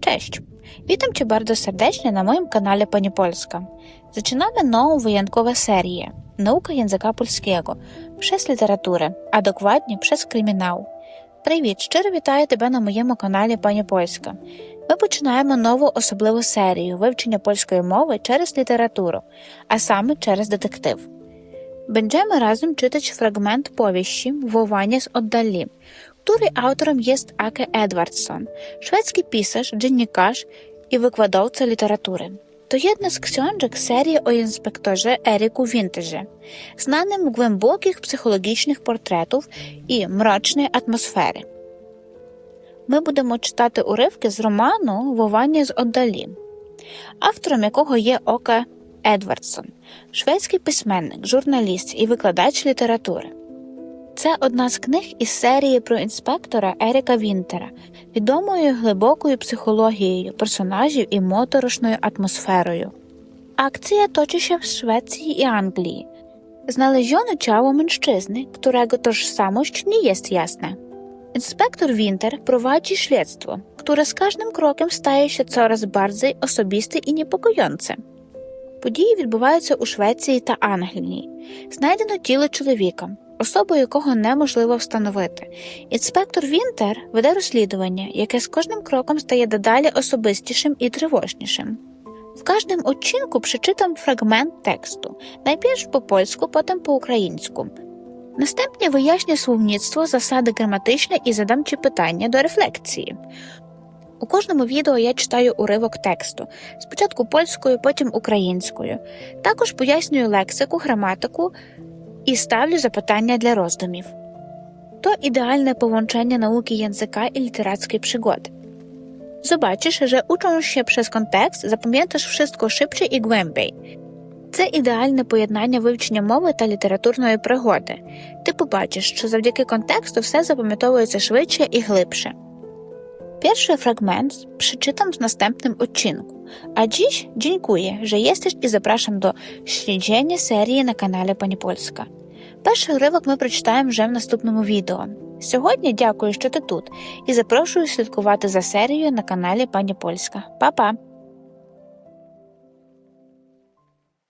Cześć! Witam Cię bardzo serdecznie na moim kanale Pani Polska. Zaczynamy nową wyjątkową serię Nauka języka polskiego przez literaturę, a dokładnie przez kryminał. Привіт! Щиро вітаю тебе на моєму каналі Пані Польська. Ми починаємо нову особливу серію вивчення польської мови через літературу, а саме через детектив. Której autorem jest Ake Edwardson, szwedzki pisarz, dziennikarz i wykładowca literatury. To jedna z książek serii o inspektorze Eryku Winterze, znanym głębokich psychologicznych portretów i mrocznej atmosfery. Ми будемо читати уривки з роману Вовання з Отдалі, автором якого є Ока Едвардсон, шведський письменник, журналіст і викладач літератури. Це одна з книг із серії про інспектора Еріка Вінтера, відомою глибокою психологією персонажів і моторошною атмосферою. Toczy się w Szwecji i Anglii. Znaleziono ciało mężczyzny, którego tożsamość nie jest jasna. Inspektor Winter prowadzi śledztwo, które z każdym krokiem staje się coraz bardziej osobiste і niepokojące. Події відбуваються у Швеції та Англії. Знайдено тіло чоловіка, особу якого неможливо встановити. Інспектор Вінтер веде розслідування, яке з кожним кроком стає дедалі особистішим і тривожнішим. W każdym odcinku przeczytam fragment tekstu, najpierw po polsku, potem po ukraińsku. Następnie wyjaśnię słownictwo, засади граматичне і задам Ci питання до рефлексії. У кожному відео я читаю уривок тексту, спочатку польською, потім українською. Також пояснюю лексику, граматику і ставлю запитання для роздумів. To idealne połączenie nauki języka i literackiej przygody. Zobaczysz, że ucząc się przez kontekst, zapamiętasz wszystko szybciej і głębiej. Це ідеальне поєднання вивчення мови та літературної пригоди. Ти побачиш, що завдяки контексту все запам'ятовується швидше і глибше. Pierwszy fragment przeczytam w następnym odcinku. A dziś dziękuję, że jesteś i zapraszam do śledzenia serii на каналі Пані Польська. Перший уривок ми прочитаємо вже в наступному відео. Сьогодні дякую, що ти тут, і запрошую слідкувати за серією на каналі Пані Польська. Па-па!